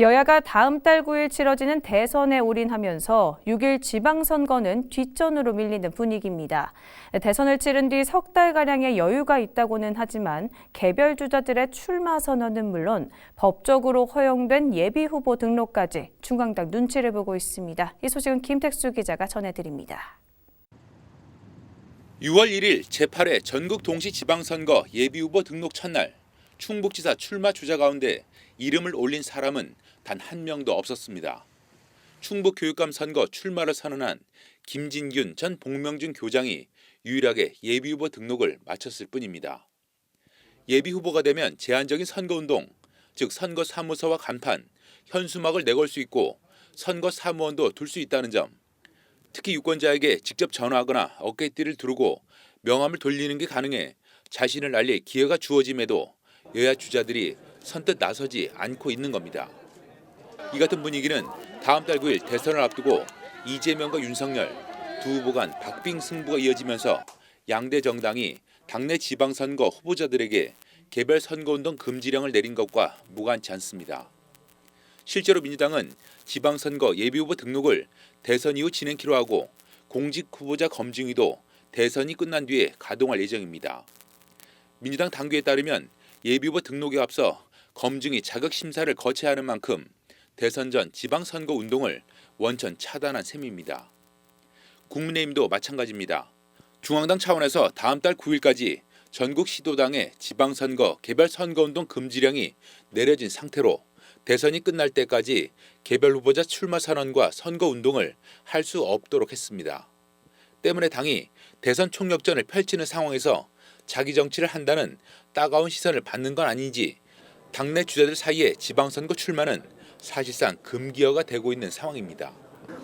여야가 다음 달 9일 치러지는 대선에 올인하면서 6일 지방선거는 뒷전으로 밀리는 분위기입니다. 대선을 치른 뒤 석 달가량의 여유가 있다고는 하지만 개별 주자들의 출마 선언은 물론 법적으로 허용된 예비 후보 등록까지 중앙당 눈치를 보고 있습니다. 이 소식은 김택수 기자가 전해드립니다. 6월 1일 제8회 전국 동시 지방선거 예비후보 등록 첫날 충북지사 출마 주자 가운데 이름을 올린 사람은 단 한 명도 없었습니다. 충북교육감 선거 출마를 선언한 김진균 전 복명준 교장이 유일하게 예비 후보 등록을 마쳤을 뿐입니다. 예비 후보가 되면 제한적인 선거운동, 즉 선거 사무소와 간판, 현수막을 내걸 수 있고 선거 사무원도 둘 수 있다는 점, 특히 유권자에게 직접 전화하거나 어깨띠를 두르고 명함을 돌리는 게 가능해 자신을 알릴 기회가 주어짐에도 여야 주자들이 선뜻 나서지 않고 있는 겁니다. 이 같은 분위기는 다음 달 9일 대선을 앞두고 이재명과 윤석열 두 후보 간 박빙 승부가 이어지면서 양대 정당이 당내 지방선거 후보자들에게 개별 선거운동 금지령을 내린 것과 무관치 않습니다. 실제로 민주당은 지방선거 예비후보 등록을 대선 이후 진행키로 하고 공직 후보자 검증위도 대선이 끝난 뒤에 가동할 예정입니다. 민주당 당규에 따르면 예비후보 등록에 앞서 검증이 자격 심사를 거쳐야 하는 만큼 대선 전 지방선거 운동을 원천 차단한 셈입니다. 국민의힘도 마찬가지입니다. 중앙당 차원에서 다음 달 9일까지 전국 시도당의 지방선거 개별 선거운동 금지령이 내려진 상태로 대선이 끝날 때까지 개별 후보자 출마 선언과 선거 운동을 할 수 없도록 했습니다. 때문에 당이 대선 총력전을 펼치는 상황에서 자기 정치를 한다는 따가운 시선을 받는 건 아닌지 당내 주자들 사이에 지방선거 출마는 사실상 금기어가 되고 있는 상황입니다.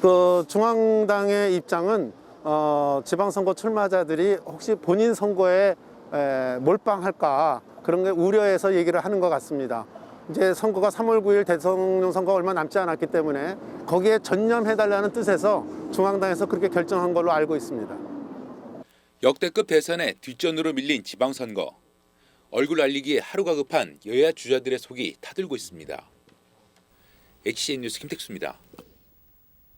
그 중앙당의 입장은 어, 지방선거 출마자들이 혹시 본인 선거에 에, 몰빵할까 그런 게 우려해서 얘기를 하는 것 같습니다. 이제 선거가 3월 9일 대통령 선거가 얼마 남지 않았기 때문에 거기에 전념해달라는 뜻에서 중앙당에서 그렇게 결정한 걸로 알고 있습니다. 역대급 대선에 뒷전으로 밀린 지방선거. 얼굴 알리기에 하루가 급한 여야 주자들의 속이 타들고 있습니다. HCN 뉴스 김택수입니다.